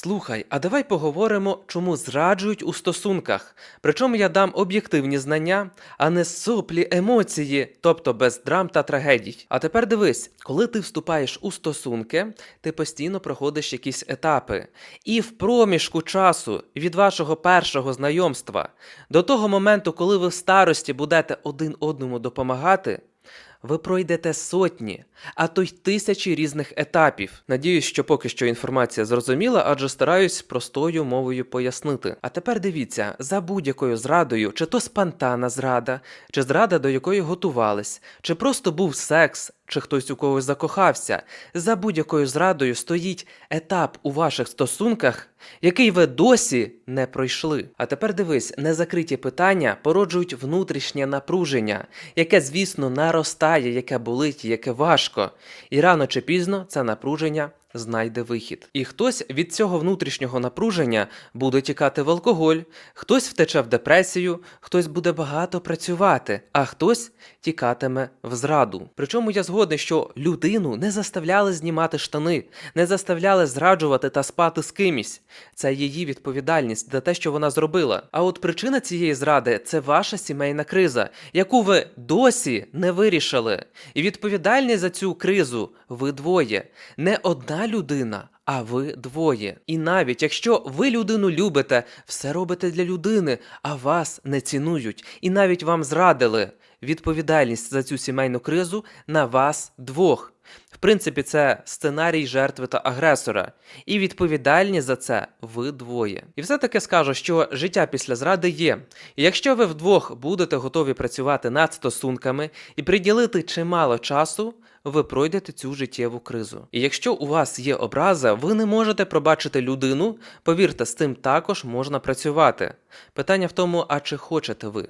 Слухай, а давай поговоримо, чому зраджують у стосунках. Причому я дам об'єктивні знання, а не соплі емоції, тобто без драм та трагедій. А тепер дивись, коли ти вступаєш у стосунки, ти постійно проходиш якісь етапи. І в проміжку часу від вашого першого знайомства до того моменту, коли ви в старості будете один одному допомагати, ви пройдете сотні, а то й тисячі різних етапів. Надіюсь, що поки що інформація зрозуміла, адже стараюсь простою мовою пояснити. А тепер дивіться, за будь-якою зрадою, чи то спонтанна зрада, чи зрада, до якої готувались, чи просто був секс, чи хтось у когось закохався. За будь-якою зрадою стоїть етап у ваших стосунках, який ви досі не пройшли. А тепер дивись, незакриті питання породжують внутрішнє напруження, яке, звісно, наростає, яке болить, яке важко. І рано чи пізно це напруження знайде вихід. І хтось від цього внутрішнього напруження буде тікати в алкоголь, хтось втече в депресію, хтось буде багато працювати, а хтось тікатиме в зраду. Причому я згодний, що людину не заставляли знімати штани, не заставляли зраджувати та спати з кимось. Це її відповідальність за те, що вона зробила. А от причина цієї зради це ваша сімейна криза, яку ви досі не вирішили. І відповідальні за цю кризу ви двоє, не одна людина. А ви двоє. І навіть якщо ви людину любите, все робите для людини, а вас не цінують, і навіть вам зрадили. Відповідальність за цю сімейну кризу на вас двох. В принципі, це сценарій жертви та агресора, і відповідальні за це ви двоє. І все-таки скажу, що життя після зради є. І якщо ви вдвох будете готові працювати над стосунками і приділити чимало часу, ви пройдете цю життєву кризу. І якщо у вас є образа, ви не можете пробачити людину, повірте, з цим також можна працювати. Питання в тому, а чи хочете ви?